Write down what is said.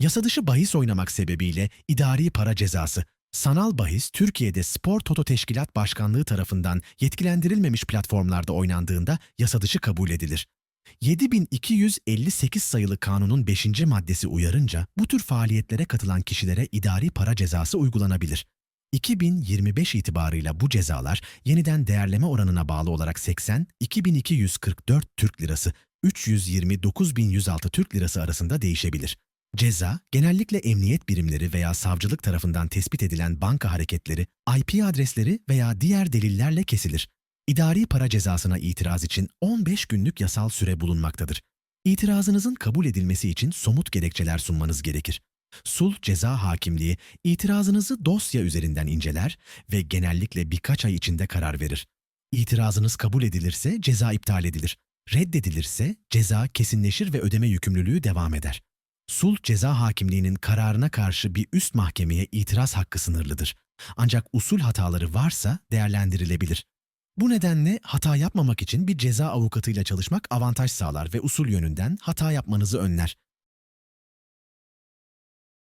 Yasadışı bahis oynamak sebebiyle idari para cezası. Sanal bahis Türkiye'de Spor Toto Teşkilat Başkanlığı tarafından yetkilendirilmemiş platformlarda oynandığında yasadışı kabul edilir. 7258 sayılı kanunun 5. maddesi uyarınca bu tür faaliyetlere katılan kişilere idari para cezası uygulanabilir. 2025 itibarıyla bu cezalar yeniden değerleme oranına bağlı olarak 80, 2244 Türk Lirası, 329.106 Türk Lirası arasında değişebilir. Ceza, genellikle emniyet birimleri veya savcılık tarafından tespit edilen banka hareketleri, IP adresleri veya diğer delillerle kesilir. İdari para cezasına itiraz için 15 günlük yasal süre bulunmaktadır. İtirazınızın kabul edilmesi için somut gerekçeler sunmanız gerekir. Sulh Ceza Hakimliği itirazınızı dosya üzerinden inceler ve genellikle birkaç ay içinde karar verir. İtirazınız kabul edilirse ceza iptal edilir. Reddedilirse ceza kesinleşir ve ödeme yükümlülüğü devam eder. Sulh Ceza Hakimliği'nin kararına karşı bir üst mahkemeye itiraz hakkı sınırlıdır. Ancak usul hataları varsa değerlendirilebilir. Bu nedenle hata yapmamak için bir ceza avukatıyla çalışmak avantaj sağlar ve usul yönünden hata yapmanızı önler.